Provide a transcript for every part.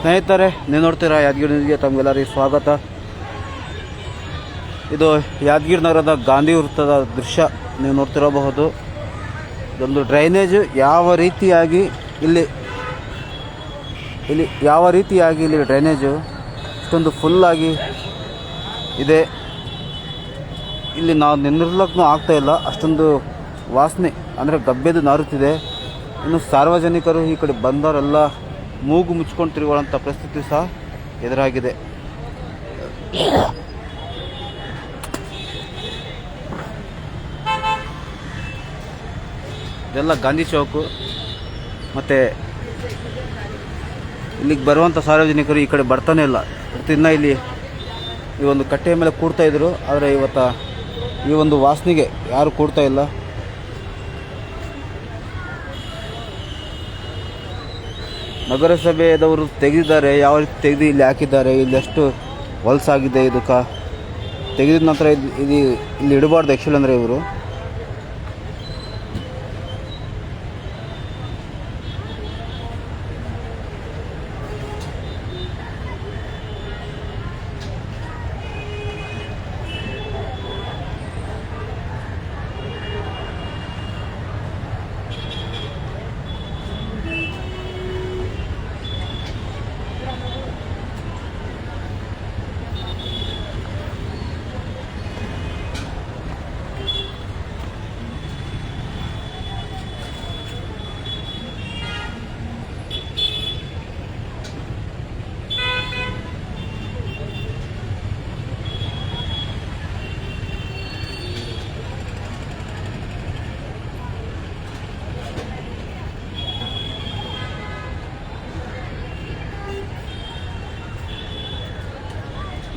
ಸ್ನೇಹಿತರೆ, ನೀವು ನೋಡ್ತೀರಾ ಯಾದಗಿರಿ ನ್ಯೂಸ್ಗೆ ತಮಗೆಲ್ಲರಿಗೂ ಸ್ವಾಗತ. ಇದು ಯಾದಗಿರಿ ನಗರದ ಗಾಂಧಿ ವೃತ್ತದ ದೃಶ್ಯ, ನೀವು ನೋಡ್ತಿರಬಹುದು. ಇದೊಂದು ಡ್ರೈನೇಜ್, ಯಾವ ರೀತಿಯಾಗಿ ಇಲ್ಲಿ ಇಲ್ಲಿ ಯಾವ ರೀತಿಯಾಗಿ ಇಲ್ಲಿ ಡ್ರೈನೇಜು ಇಷ್ಟೊಂದು ಫುಲ್ಲಾಗಿ ಇದೆ. ಇಲ್ಲಿ ನಾವು ನಿಂದಿರ್ಲಕ್ಕೂ ಆಗ್ತಾ ಇಲ್ಲ, ಅಷ್ಟೊಂದು ವಾಸನೆ, ಅಂದರೆ ಗಬ್ಬೆದು ನಾರುತ್ತಿದೆ. ಇನ್ನು ಸಾರ್ವಜನಿಕರು ಈ ಕಡೆ ಬಂದವರೆಲ್ಲ ಮೂಗು ಮುಚ್ಕೊಂಡು ಪರಿಸ್ಥಿತಿ ಸಹ ಎದುರಾಗಿದೆ. ಇದೆಲ್ಲ ಗಾಂಧಿ ಚೌಕು. ಮತ್ತು ಇಲ್ಲಿಗೆ ಬರುವಂಥ ಸಾರ್ವಜನಿಕರು ಈ ಕಡೆ ಬರ್ತಾನೆ ಇಲ್ಲ. ಪ್ರತಿದಿನ ಇಲ್ಲಿ ಈ ಒಂದು ಕಟ್ಟೆಯ ಮೇಲೆ ಕೂಡ್ತಾ ಇದ್ದರು ಆದರೆ ಇವತ್ತು ಈ ಒಂದು ವಾಸನೆಗೆ ಯಾರು ಕೂಡ್ತಾ ಇಲ್ಲ. ನಗರಸಭೆಯದವರು ತೆಗೆದಿದ್ದಾರೆ, ಯಾವ ರೀತಿ ತೆಗೆದು ಇಲ್ಲಿ ಹಾಕಿದ್ದಾರೆ, ಇಲ್ಲಿ ಎಷ್ಟು ಹೊಲಸಾಗಿದೆ, ಇದಕ್ಕೆ? ತೆಗೆದ ನಂತರ ಇದು ಇದು ಇಲ್ಲಿ ಇಡಬಾರ್ದು ಆ್ಯಕ್ಚುಲಿ ಅಂದರೆ ಇವರು.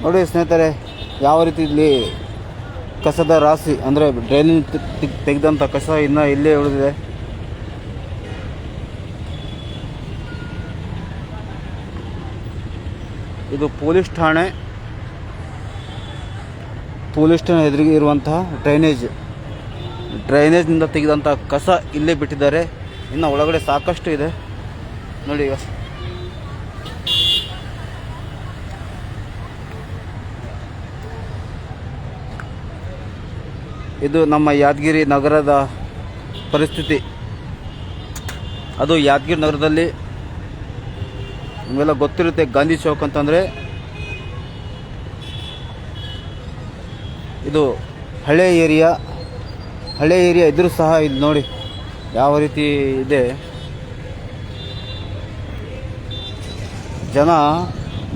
ನೋಡಿ ಸ್ನೇಹಿತರೆ, ಯಾವ ರೀತಿ ಇಲ್ಲಿ ಕಸದ ರಾಶಿ, ಅಂದರೆ ಡ್ರೈನಿಂಗ್ ತೆಗೆದಂಥ ಕಸ ಇನ್ನೂ ಇಲ್ಲೇ ಉಳಿದಿದೆ. ಇದು ಪೊಲೀಸ್ ಠಾಣೆ. ಪೊಲೀಸ್ ಠಾಣೆ ಎದುರಿಗೆ ಇರುವಂತಹ ಡ್ರೈನೇಜ್ ಡ್ರೈನೇಜ್ನಿಂದ ತೆಗೆದಂಥ ಕಸ ಇಲ್ಲೇ ಬಿಟ್ಟಿದ್ದಾರೆ. ಇನ್ನು ಒಳಗಡೆ ಸಾಕಷ್ಟು ಇದೆ. ನೋಡಿ ಈಗ ಇದು ನಮ್ಮ ಯಾದಗಿರಿ ನಗರದ ಪರಿಸ್ಥಿತಿ. ಅದು ಯಾದಗಿರಿ ನಗರದಲ್ಲಿ ನಿಮಗೆಲ್ಲ ಗೊತ್ತಿರುತ್ತೆ ಗಾಂಧಿ ಚೌಕ್ ಅಂತಂದರೆ. ಇದು ಹಳೆ ಏರಿಯಾ ಹಳೆ ಏರಿಯಾ ಇದ್ರೂ ಸಹ ಇದು ನೋಡಿ ಯಾವ ರೀತಿ ಇದೆ. ಜನ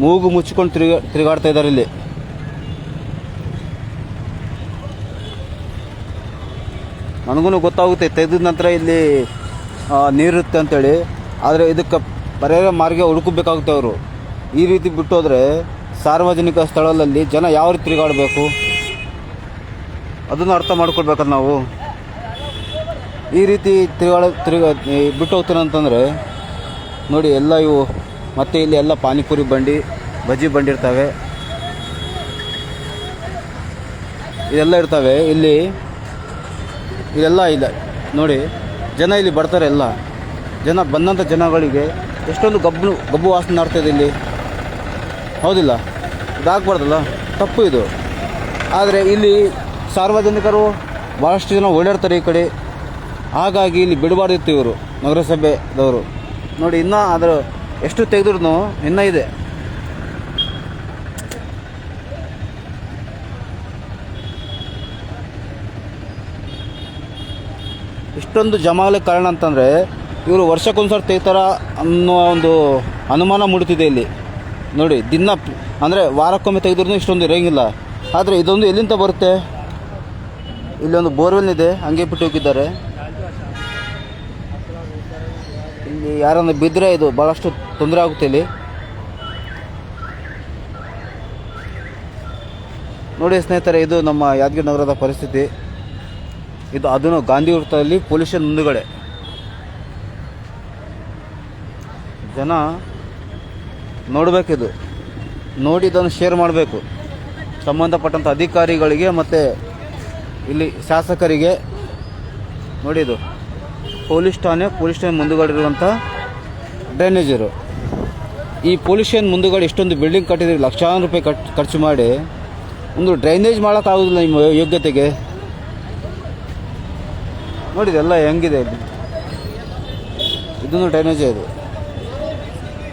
ಮೂಗು ಮುಚ್ಕೊಂಡು ತಿರುಗಾ, ತಿರುಗಾಡ್ತಾ ಇದ್ದಾರೆ ಇಲ್ಲಿ. ನನಗೂ ಗೊತ್ತಾಗುತ್ತೆ, ತೆಗೆದ ನಂತರ ಇಲ್ಲಿ ನೀರಿರುತ್ತೆ ಅಂತೇಳಿ. ಆದರೆ ಇದಕ್ಕೆ ಪರ್ಯಾಯ ಮಾರ್ಗ ಹುಡುಕಬೇಕಾಗುತ್ತೆ ಅವರು. ಈ ರೀತಿ ಬಿಟ್ಟೋದ್ರೆ ಸಾರ್ವಜನಿಕ ಸ್ಥಳದಲ್ಲಿ ಜನ ಯಾವ ರೀತಿ ತಿರುಗಾಡಬೇಕು? ಅದನ್ನು ಅರ್ಥ ಮಾಡ್ಕೊಳ್ಬೇಕಲ್ಲ ನಾವು. ಈ ರೀತಿ ತಿರುಗಾಡ, ತಿರುಗ ಬಿಟ್ಟು ಹೋಗ್ತೀರ ಅಂತಂದರೆ, ನೋಡಿ, ಎಲ್ಲ ಇವು, ಮತ್ತು ಇಲ್ಲಿ ಎಲ್ಲ ಪಾನಿಪುರಿ ಬಂಡಿ, ಬಜ್ಜಿ ಬಂಡಿ ಇರ್ತವೆ. ಇದೆಲ್ಲ ಇರ್ತವೆ. ಇಲ್ಲಿ ಇದೆಲ್ಲ ಇಲ್ಲ ನೋಡಿ, ಜನ ಇಲ್ಲಿ ಬರ್ತಾರೆ ಎಲ್ಲ. ಜನ ಬಂದಂಥ ಜನಗಳಿಗೆ ಎಷ್ಟೊಂದು ಗಬ್ಬು ಗಬ್ಬು ವಾಸನೆ ಆಡ್ತಾಯಿದೆ ಇಲ್ಲಿ. ಹೌದಿಲ್ಲ? ಇದಾಗಬಾರ್ದಲ್ಲ ತಪ್ಪು ಇದು. ಆದರೆ ಇಲ್ಲಿ ಸಾರ್ವಜನಿಕರು ಭಾಳಷ್ಟು ಜನ ಓಡಾಡ್ತಾರೆ ಈ ಕಡೆ. ಹಾಗಾಗಿ ಇಲ್ಲಿ ಬಿಡಬಾರ್ದಿತ್ತು ಇವರು ನಗರಸಭೆದವರು. ನೋಡಿ, ಇನ್ನೂ ಅದರ ಎಷ್ಟು ತೆಗೆದ್ರೂ ಇನ್ನೂ ಇದೆ. ಇಷ್ಟೊಂದು ಜಮಾಗಲಿಕ್ಕೆ ಕಾರಣ ಅಂತಂದರೆ ಇವರು ವರ್ಷಕ್ಕೊಂದ್ಸರಿ ತೆಗಿತಾರ ಅನ್ನೋ ಒಂದು ಅನುಮಾನ ಮೂಡ್ತಿದೆ ಇಲ್ಲಿ. ನೋಡಿ, ದಿನ ಅಂದರೆ ವಾರಕ್ಕೊಮ್ಮೆ ತೆಗೆದ್ರೂ ಇಷ್ಟೊಂದು ಇರೋಂಗಿಲ್ಲ. ಆದರೆ ಇದೊಂದು ಎಲ್ಲಿಂದ ಬರುತ್ತೆ? ಇಲ್ಲೊಂದು ಬೋರ್ವೆಲ್ ಇದೆ ಹಂಗೆ ಬಿಟ್ಟು ಹೋಗಿದ್ದಾರೆ. ಇಲ್ಲಿ ಯಾರನ್ನು ಬಿದ್ದರೆ ಇದು ಭಾಳಷ್ಟು ತೊಂದರೆ ಆಗುತ್ತೆ ಇಲ್ಲಿ. ನೋಡಿ ಸ್ನೇಹಿತರೆ, ಇದು ನಮ್ಮ ಯಾದಗಿರಿ ನಗರದ ಪರಿಸ್ಥಿತಿ. ಇದು ಅದನ್ನು ಗಾಂಧಿ ವೃತ್ತದಲ್ಲಿ ಪೊಲೀಸ್ ಸ್ಟೇಷನ್ ಮುಂದುಗಡೆ. ಜನ ನೋಡಬೇಕಿದು. ನೋಡಿ ಇದನ್ನು ಶೇರ್ ಮಾಡಬೇಕು. ಸಂಬಂಧಪಟ್ಟಂಥ ಅಧಿಕಾರಿಗಳಿಗೆ ಮತ್ತು ಇಲ್ಲಿ ಶಾಸಕರಿಗೆ ನೋಡಿ ಇದು. ಪೊಲೀಸ್ ಠಾಣೆ ಪೊಲೀಸ್ ಠಾಣೆ ಮುಂದುಗಡೆ ಇರುವಂಥ ಡ್ರೈನೇಜರು ಈ ಪೊಲ್ಯೂಷನ್ ಮುಂದುಗಡೆ ಇಷ್ಟೊಂದು ಬಿಲ್ಡಿಂಗ್ ಕಟ್ಟಿದ್ರೆ ಲಕ್ಷಾಂತರ ರೂಪಾಯಿ ಖರ್ಚು ಮಾಡಿ ಒಂದು ಡ್ರೈನೇಜ್ ಮಾಡೋಕ್ಕಾಗೋದಿಲ್ಲ ನಿಮ್ಮ ಯೋಗ್ಯತೆಗೆ. ನೋಡಿ, ಇದೆಲ್ಲ ಹೆಂಗಿದೆ ಇಲ್ಲಿ? ಇದನ್ನು ಡ್ರೈನೇಜೇ ಇದು.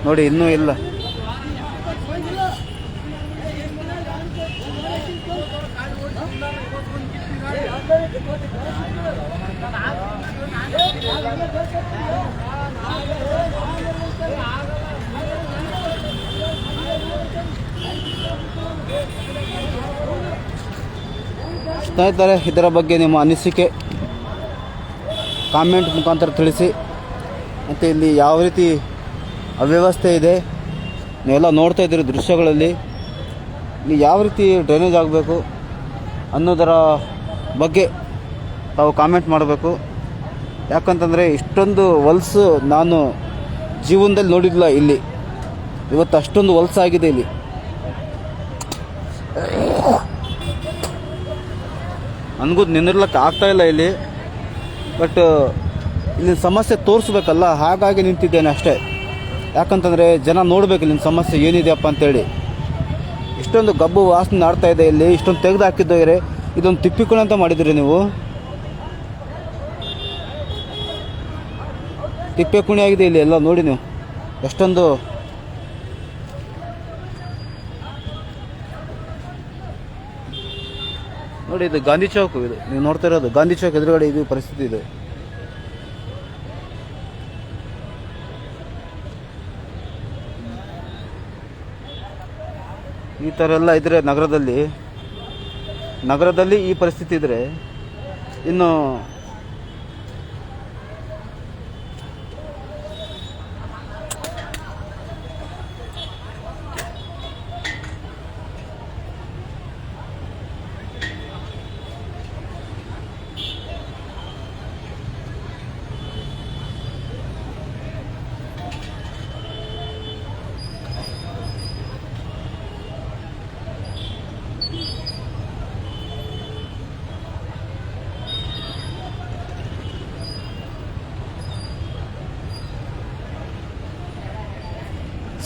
ನೋಡಿ, ಇನ್ನೂ ಇಲ್ಲ. ಸ್ನೇಹಿತರೆ, ಇದರ ಬಗ್ಗೆ ನಿಮ್ಮ ಅನಿಸಿಕೆ? ಕಾಮೆಂಟ್ ಮುಖಾಂತರ ತಿಳಿಸಿ. ಮತ್ತು ಇಲ್ಲಿ ಯಾವ ರೀತಿ ಅವ್ಯವಸ್ಥೆ ಇದೆ, ನೀವೆಲ್ಲ ನೋಡ್ತಾ ಇದ್ದೀರಿ ದೃಶ್ಯಗಳಲ್ಲಿ. ಇಲ್ಲಿ ಯಾವ ರೀತಿ ಡ್ರೈನೇಜ್ ಆಗಬೇಕು ಅನ್ನೋದರ ಬಗ್ಗೆ ತಾವು ಕಾಮೆಂಟ್ ಮಾಡಬೇಕು. ಯಾಕಂತಂದರೆ ಇಷ್ಟೊಂದು ಹೊಲ್ಸು ನಾನು ಜೀವನದಲ್ಲಿ ನೋಡಿಲ್ಲ ಇಲ್ಲಿ. ಇವತ್ತು ಅಷ್ಟೊಂದು ಹೊಲ್ಸಾಗಿದೆ ಇಲ್ಲಿ. ನನಗೂ ನಿಂದಿರ್ಲಕ್ಕೆ ಆಗ್ತಾಯಿಲ್ಲ ಇಲ್ಲ ಇಲ್ಲಿ. ಬಟ್ ಇಲ್ಲಿನ ಸಮಸ್ಯೆ ತೋರಿಸ್ಬೇಕಲ್ಲ, ಹಾಗಾಗಿ ನಿಂತಿದ್ದೇನೆ ಅಷ್ಟೇ. ಯಾಕಂತಂದರೆ, ಜನ ನೋಡಬೇಕು ಇಲ್ಲಿನ ಸಮಸ್ಯೆ ಏನಿದೆಯಪ್ಪ ಅಂತೇಳಿ. ಇಷ್ಟೊಂದು ಗಬ್ಬು ವಾಸನೆ ಆಡ್ತಾ ಇದೆ ಇಲ್ಲಿ, ಇಷ್ಟೊಂದು ತೆಗೆದು ಹಾಕಿದ್ದಾರೆ ಇದೊಂದು ತಿಪ್ಪಿಕೊಂಡು ಅಂತ ಮಾಡಿದ್ರಿ ನೀವು. ತಿಪ್ಪೆ ಕುಣಿ ಆಗಿದೆ ಇಲ್ಲಿ ಎಲ್ಲ, ನೋಡಿ ನೀವು. ಎಷ್ಟೊಂದು ನೋಡಿ, ಇದು ಗಾಂಧಿ ಚೌಕ್ ಇದು. ನೀವು ನೋಡ್ತಾ ಇರೋದು, ಗಾಂಧಿ ಚೌಕ್ ಎದುರುಗಡೆ ಇದು ಪರಿಸ್ಥಿತಿ ಇದೆ. ಈ ಥರ ಎಲ್ಲ ಇದ್ರೆ ನಗರದಲ್ಲಿ ನಗರದಲ್ಲಿ ಈ ಪರಿಸ್ಥಿತಿ ಇದ್ರೆ, ಇನ್ನು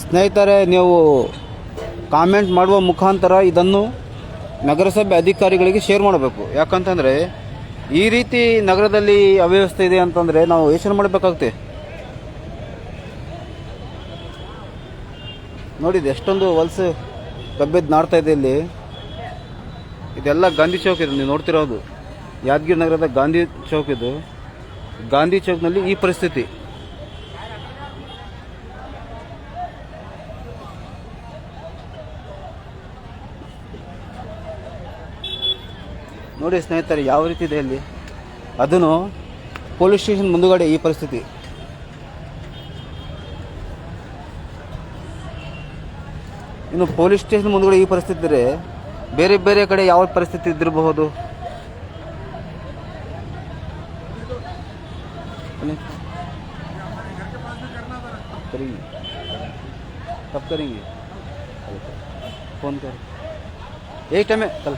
ಸ್ನೇಹಿತರೆ, ನೀವು ಕಾಮೆಂಟ್ ಮಾಡುವ ಮುಖಾಂತರ ಇದನ್ನು ನಗರಸಭೆ ಅಧಿಕಾರಿಗಳಿಗೆ ಶೇರ್ ಮಾಡಬೇಕು. ಯಾಕಂತಂದರೆ, ಈ ರೀತಿ ನಗರದಲ್ಲಿ ಅವ್ಯವಸ್ಥೆ ಇದೆ ಅಂತಂದರೆ ನಾವು ಯೋಚನೆ ಮಾಡಬೇಕಾಗುತ್ತೆ. ನೋಡಿದೆ ಎಷ್ಟೊಂದು ವಲಸೆ ಕಬ್ಬೆದ್ದು ನಾಡ್ತಾ ಇದೆ ಇಲ್ಲಿ. ಇದೆಲ್ಲ ಗಾಂಧಿ ಚೌಕ್ ಇದು, ನೀವು ನೋಡ್ತಿರೋದು. ಯಾದಗಿರಿ ನಗರದ ಗಾಂಧಿ ಚೌಕ್ ಇದು. ಗಾಂಧಿ ಚೌಕ್ನಲ್ಲಿ ಈ ಪರಿಸ್ಥಿತಿ. ನೋಡಿ ಸ್ನೇಹಿತರೆ ಯಾವ ರೀತಿ ಇದೆ ಇಲ್ಲಿ ಅದನ್ನು ಪೊಲೀಸ್ ಸ್ಟೇಷನ್ ಮುಂದುಗಡೆ ಈ ಪರಿಸ್ಥಿತಿ ಇನ್ನು ಪೊಲೀಸ್ ಸ್ಟೇಷನ್ ಮುಂದುಗಡೆ ಈ ಪರಿಸ್ಥಿತಿ ಇದ್ದರೆ ಬೇರೆ ಬೇರೆ ಕಡೆ ಯಾವ ಪರಿಸ್ಥಿತಿ ಇದ್ದಿರಬಹುದು ಬನ್ನಿ. करेंगे कब करेंगे फोन कर एक टाइम है कल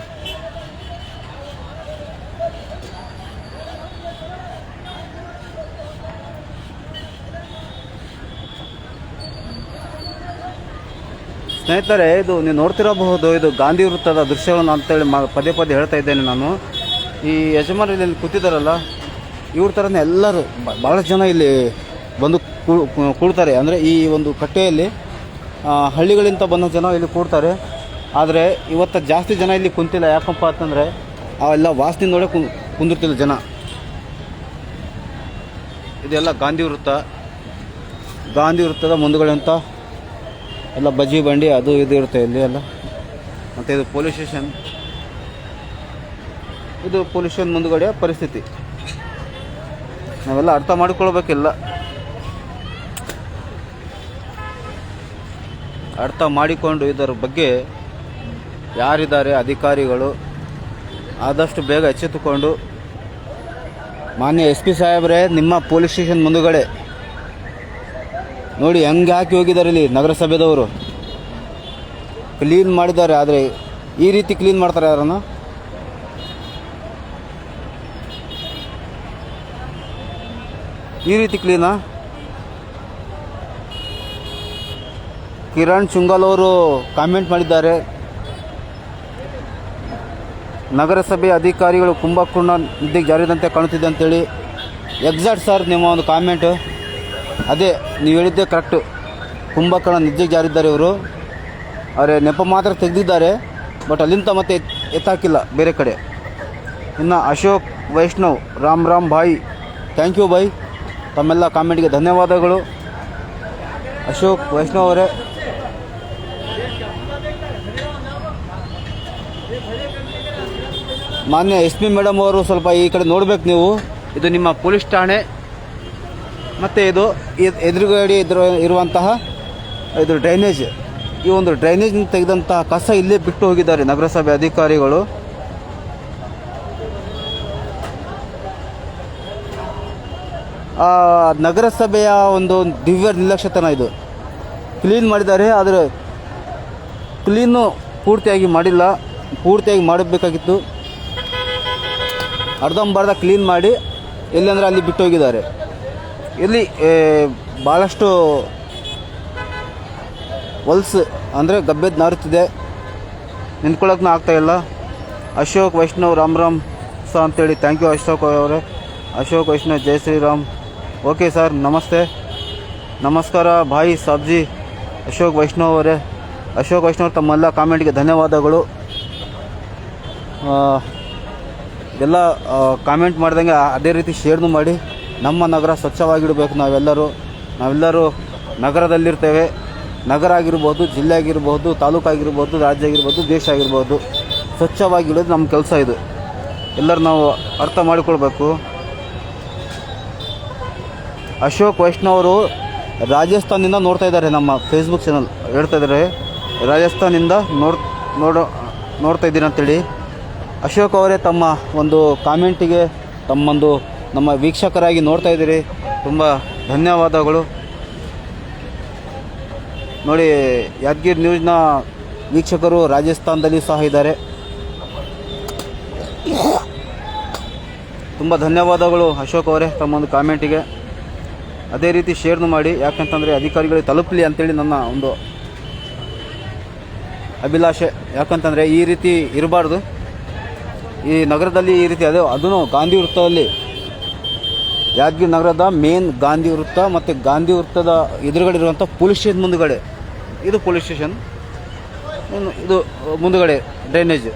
ಸ್ನೇಹಿತರೆ, ಇದು ನೀವು ನೋಡ್ತಿರಬಹುದು, ಇದು ಗಾಂಧಿ ವೃತ್ತದ ದೃಶ್ಯಗಳನ್ನು ಅಂತೇಳಿ ಪದೇ ಪದೇ ಹೇಳ್ತಾ ಇದ್ದೇನೆ ನಾನು. ಈ ಯಜಮಾನ ಇಲ್ಲಿ ಕೂತಿದ್ದಾರಲ್ಲ ಇವ್ರ ಥರನೇ ಎಲ್ಲರೂ ಭಾಳಷ್ಟು ಜನ ಇಲ್ಲಿ ಬಂದು ಕೂಡ್ತಾರೆ ಅಂದರೆ ಈ ಒಂದು ಕಟ್ಟೆಯಲ್ಲಿ ಹಳ್ಳಿಗಳಿಂದ ಬಂದ ಜನ ಇಲ್ಲಿ ಕೂಡ್ತಾರೆ. ಆದರೆ ಇವತ್ತು ಜಾಸ್ತಿ ಜನ ಇಲ್ಲಿ ಕುಂತಿಲ್ಲ. ಯಾಕಪ್ಪ ಅಂತಂದರೆ ಅವೆಲ್ಲ ವಾಸನೆ ನೋಡೇ ಕುಂದಿರ್ತಿಲ್ಲ ಜನ. ಇದೆಲ್ಲ ಗಾಂಧಿ ವೃತ್ತ. ಗಾಂಧಿ ವೃತ್ತದ ಮುಂದುಗಡೆ ಅಂತ ಎಲ್ಲ ಬಜ್ಜಿ ಬಂಡಿ ಅದು ಇದು ಇರುತ್ತೆ ಇಲ್ಲಿ ಎಲ್ಲ. ಮತ್ತು ಇದು ಪೊಲೀಸ್ ಸ್ಟೇಷನ್ ಇದು ಪೊಲೀಸ್ ಸ್ಟೇಷನ್ ಮುಂದುಗಡೆಯ ಪರಿಸ್ಥಿತಿ. ನಾವೆಲ್ಲ ಅರ್ಥ ಮಾಡಿಕೊಳ್ಬೇಕಿಲ್ಲ. ಅರ್ಥ ಮಾಡಿಕೊಂಡು ಇದರ ಬಗ್ಗೆ ಯಾರಿದ್ದಾರೆ ಅಧಿಕಾರಿಗಳು ಆದಷ್ಟು ಬೇಗ ಎಚ್ಚೆತ್ತುಕೊಂಡು ಮಾನ್ಯ ಎಸ್ ಪಿ ಸಾಹೇಬ್ರೆ, ನಿಮ್ಮ ಪೊಲೀಸ್ ಸ್ಟೇಷನ್ ಮುಂದುಗಡೆ ನೋಡಿ ಹೆಂಗೆ ಹಾಕಿ ಹೋಗಿದ್ದಾರೆ ಇಲ್ಲಿ ನಗರಸಭೆದವರು. ಕ್ಲೀನ್ ಮಾಡಿದ್ದಾರೆ, ಆದರೆ ಈ ರೀತಿ ಕ್ಲೀನ್ ಮಾಡ್ತಾರೆ ಯಾರನ್ನು? ಈ ರೀತಿ ಕ್ಲೀನಾ ಕಿರಣ್ ಚುಂಗಲ್ ಅವರು ಕಾಮೆಂಟ್ ಮಾಡಿದ್ದಾರೆ. ನಗರಸಭೆ ಅಧಿಕಾರಿಗಳು ಕುಂಭಕೋಣ ನಿದ್ದೆಗೆ ಜಾರಿದಂತೆ ಕಾಣುತ್ತಿದೆ ಅಂತೇಳಿ. ಎಕ್ಸಾಕ್ಟ್ ಸರ್ ನಿಮ್ಮ ಒಂದು ಕಾಮೆಂಟ್ ಅದೇ ನೀವು ಹೇಳಿದ್ದೆ ಕರೆಕ್ಟು ಕುಂಭಕರ್ಣ ನಿದ್ದೆಗೆ ಜಾರಿದ್ದಾರೆ ಇವರು. ಅವರ ನೆಪ ಮಾತ್ರ ತೆಗೆದಿದ್ದಾರೆ ಬಟ್ ಅಲ್ಲಿಂದ ಮತ್ತೆ ಎತ್- ಎತ್ತಾಕಿಲ್ಲ ಬೇರೆ ಕಡೆ. ಇನ್ನು ಅಶೋಕ್, ವೈಷ್ಣವ್, ರಾಮ್ ರಾಮ್ ಭಾಯ್ ಥ್ಯಾಂಕ್ ಯು ಬಾಯ್ ತಮ್ಮೆಲ್ಲ ಕಾಮೆಂಟ್ಗೆ ಧನ್ಯವಾದಗಳು. ಅಶೋಕ್, ವೈಷ್ಣವ್ ಅವರೇ. ಮಾನ್ಯ ಎಸ್ ಪಿ ಮೇಡಮ್ ಅವರು ಸ್ವಲ್ಪ ಈ ಕಡೆ ನೋಡ್ಬೇಕು ನೀವು. ಇದು ನಿಮ್ಮ ಪೊಲೀಸ್ ಠಾಣೆ. ಮತ್ತು ಇದು ಎದ್- ಎದುರುಗಡೆ ಇದ್ರ ಇರುವಂತಹ ಇದು ಡ್ರೈನೇಜ್ ಈ ಒಂದು ಡ್ರೈನೇಜ್ ತೆಗೆದಂತಹ ಕಸ ಇಲ್ಲೇ ಬಿಟ್ಟು ಹೋಗಿದ್ದಾರೆ ನಗರಸಭೆ ಅಧಿಕಾರಿಗಳು. ನಗರಸಭೆಯ ಒಂದು ದಿವ್ಯ ನಿರ್ಲಕ್ಷ್ಯತನ ಇದು. ಕ್ಲೀನ್ ಮಾಡಿದ್ದಾರೆ, ಆದರೆ ಕ್ಲೀನು ಪೂರ್ತಿಯಾಗಿ ಮಾಡಿಲ್ಲ. ಪೂರ್ತಿಯಾಗಿ ಮಾಡಬೇಕಾಗಿತ್ತು. ಅರ್ಧಂಬರ್ಧ ಕ್ಲೀನ್ ಮಾಡಿ, ಎಲ್ಲಂದ್ರೆ ಅಲ್ಲಿ ಬಿಟ್ಟು ಹೋಗಿದ್ದಾರೆ. ಇಲ್ಲಿ ಭಾಳಷ್ಟು ಹೊಲ್ಸು, ಅಂದರೆ ಗಬ್ಬೆದ್ದು ನಾರುತ್ತಿದೆ. ನಿಂತ್ಕೊಳ್ಳೋಕೆ ಇಲ್ಲ. ಅಶೋಕ್, ವೈಷ್ಣವ್, ರಾಮ್ ರಾಮ್ ಸರ್ ಅಂತೇಳಿ ಥ್ಯಾಂಕ್ ಯು ಅಶೋಕ್ ಅವರೇ. ಅಶೋಕ್, ವೈಷ್ಣವ್, ಜೈ ಶ್ರೀರಾಮ್. ಓಕೆ ಸರ್ ನಮಸ್ತೆ. ನಮಸ್ಕಾರ, ಭಾಯಿ ಸಾಬ್ಜಿ, ಅಶೋಕ್, ವೈಷ್ಣವ್ ಅವರೇ. ಅಶೋಕ್, ವೈಷ್ಣವ್ ತಮ್ಮೆಲ್ಲ ಕಾಮೆಂಟ್ಗೆ ಧನ್ಯವಾದಗಳು. ಎಲ್ಲ ಕಾಮೆಂಟ್ ಮಾಡಿದಂಗೆ ಅದೇ ರೀತಿ ಶೇರ್ನು ಮಾಡಿ. ನಮ್ಮ ನಗರ ಸ್ವಚ್ಛವಾಗಿಡಬೇಕು ನಾವೆಲ್ಲರೂ. ನಾವೆಲ್ಲರೂ ನಗರದಲ್ಲಿರ್ತೇವೆ. ನಗರ ಆಗಿರ್ಬೋದು, ಜಿಲ್ಲೆ ಆಗಿರ್ಬೋದು ತಾಲೂಕಾಗಿರ್ಬೋದು ರಾಜ್ಯ ಆಗಿರ್ಬೋದು, ದೇಶ ಆಗಿರ್ಬೋದು, ಸ್ವಚ್ಛವಾಗಿಡೋದು ನಮ್ಮ ಕೆಲಸ ಇದು. ಎಲ್ಲರೂ ನಾವು ಅರ್ಥ ಮಾಡಿಕೊಳ್ಬೇಕು. ಅಶೋಕ್ ವೈಷ್ಣವರು ರಾಜಸ್ಥಾನದಿಂದ ನೋಡ್ತಾ ಇದ್ದಾರೆ ನಮ್ಮ ಫೇಸ್ಬುಕ್ ಚಾನಲ್ ಹೇಳ್ತಾ ಇದ್ದಾರೆ, ರಾಜಸ್ಥಾನಿಂದ ನೋಡ್, ನೋಡೋ, ನೋಡ್ತಾ ಇದ್ದೀನಿ ಅಂತೇಳಿ ಅಶೋಕ್ ಅವರೇ ತಮ್ಮ ಒಂದು ಕಾಮೆಂಟಿಗೆ ತಮ್ಮೊಂದು ನಮ್ಮ ವೀಕ್ಷಕರಾಗಿ ನೋಡ್ತಾ ಇದ್ದೀರಿ. ತುಂಬ ಧನ್ಯವಾದಗಳು. ನೋಡಿ, ಯಾದಗಿರಿ ನ್ಯೂಸ್ನ ವೀಕ್ಷಕರು ರಾಜಸ್ಥಾನದಲ್ಲಿ ಸಹ ಇದ್ದಾರೆ. ತುಂಬ ಧನ್ಯವಾದಗಳು ಅಶೋಕ್ ಅವರೇ ತಮ್ಮ ಒಂದು ಕಾಮೆಂಟಿಗೆ. ಅದೇ ರೀತಿ ಶೇರ್ನು ಮಾಡಿ, ಯಾಕಂತಂದರೆ ಅಧಿಕಾರಿಗಳಿಗೆ ತಲುಪಲಿ ಅಂತೇಳಿ ನನ್ನ ಒಂದು ಅಭಿಲಾಷೆ. ಯಾಕಂತಂದರೆ ಈ ರೀತಿ ಇರಬಾರ್ದು. ಈ ನಗರದಲ್ಲಿ ಈ ರೀತಿ ಅದೇ ಅದೂ ಗಾಂಧಿ ವೃತ್ತದಲ್ಲಿ ಯಾದಗಿರಿ ನಗರದ ಮೇನ್ ಗಾಂಧಿ ವೃತ್ತ ಮತ್ತು ಗಾಂಧಿ ವೃತ್ತದ ಎದುರುಗಡೆ ಇರುವಂಥ ಪೊಲೀಸ್ ಸ್ಟೇಷನ್ ಮುಂದುಗಡೆ. ಇದು ಪೊಲೀಸ್ ಸ್ಟೇಷನ್. ಇದು ಮುಂದುಗಡೆ ಡ್ರೈನೇಜ್.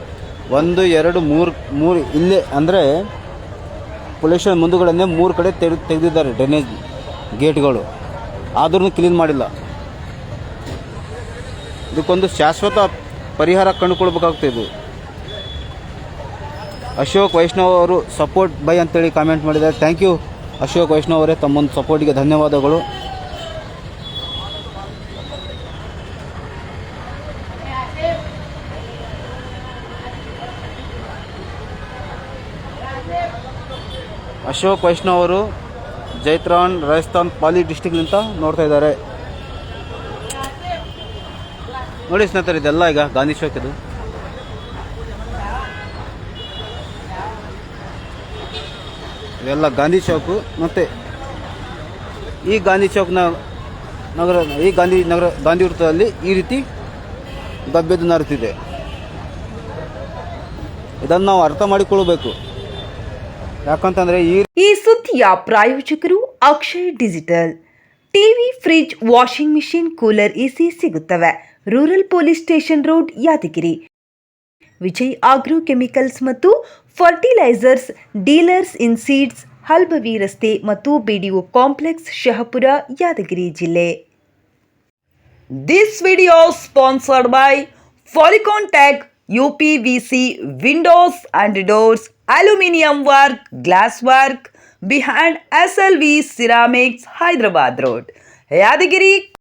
ಒಂದು, ಎರಡು, ಮೂರು ಮೂರು, ಇಲ್ಲೇ ಅಂದರೆ ಪೊಲೀಸ್ ಸ್ಟೇಷನ್ ಮುಂದುಗಡೆ ಮೂರು ಕಡೆ ತೆಗೆದು ತೆಗೆದಿದ್ದಾರೆ ಡ್ರೈನೇಜ್ ಗೇಟ್ಗಳು. ಆದ್ರೂ ಕ್ಲೀನ್ ಮಾಡಿಲ್ಲ. ಇದಕ್ಕೊಂದು ಶಾಶ್ವತ ಪರಿಹಾರ ಕಂಡುಕೊಳ್ಬೇಕಾಗ್ತದೆ ಇದು. ಅಶೋಕ್ ವೈಷ್ಣವ್ ಅವರು ಸಪೋರ್ಟ್ ಬೈ ಅಂತೇಳಿ ಕಾಮೆಂಟ್ ಮಾಡಿದ್ದಾರೆ. Thank you. ಅಶೋಕ್ ವೈಷ್ಣವ್ ಅವರೇ ತಮ್ಮೊಂದು ಸಪೋರ್ಟಿಗೆ ಧನ್ಯವಾದಗಳು. ಅಶೋಕ್ ವೈಷ್ಣವ್ ಅವರು ಜೈತ್ರಾನ್ ರಾಜಸ್ಥಾನ್ ಪಾಲಿ ಡಿಸ್ಟಿಕ್ನಿಂದ ನೋಡ್ತಾ ಇದ್ದಾರೆ. ನೋಡಿ ಸ್ನೇಹಿತರೆ, ಇದೆಲ್ಲ ಈಗ ಗಾಂಧಿ ಚೌಕ್ ಇದು ಇದೆಲ್ಲ ಗಾಂಧಿ ಚೌಕು ಮತ್ತು ಈ ಗಾಂಧಿ ಚೌಕ್ನ ನಗರ, ಈ ಗಾಂಧಿ ನಗರ, ಗಾಂಧಿ ವೃತ್ತದಲ್ಲಿ ಈ ರೀತಿ ಗಬ್ಬೆದ್ದು ನರುತ್ತಿದೆ. ಇದನ್ನು ನಾವು ಅರ್ಥ ಮಾಡಿಕೊಳ್ಳಬೇಕು ಯಾಕಂತಂದರೆ ಈ ಈ ಸುದ್ದಿಯ ಪ್ರಾಯೋಜಕರು Akshay digital. TV, fridge, washing machine, cooler, AC ಸಿಗುತ್ತವೆ. Rural police station road Yadgiri. Vijay agro chemicals ಮತ್ತು ಫರ್ಟಿಲೈಸರ್ಸ್ ಡೀಲರ್ಸ್ ಇನ್ ಸೀಡ್ಸ್ ಹಲ್ಬವಿ ರಸ್ತೆ ಮತ್ತು ಬಿಡಿಒ ಕಾಂಪ್ಲೆಕ್ಸ್ ಶಹಪುರ ಯಾದಗಿರಿ ಜಿಲ್ಲೆ this video sponsored by ಫಾಲಿಕಾನ್ tag UPVC windows and doors, aluminium work, glass work behind SLV Ceramics, Hyderabad Road, Yadagiri,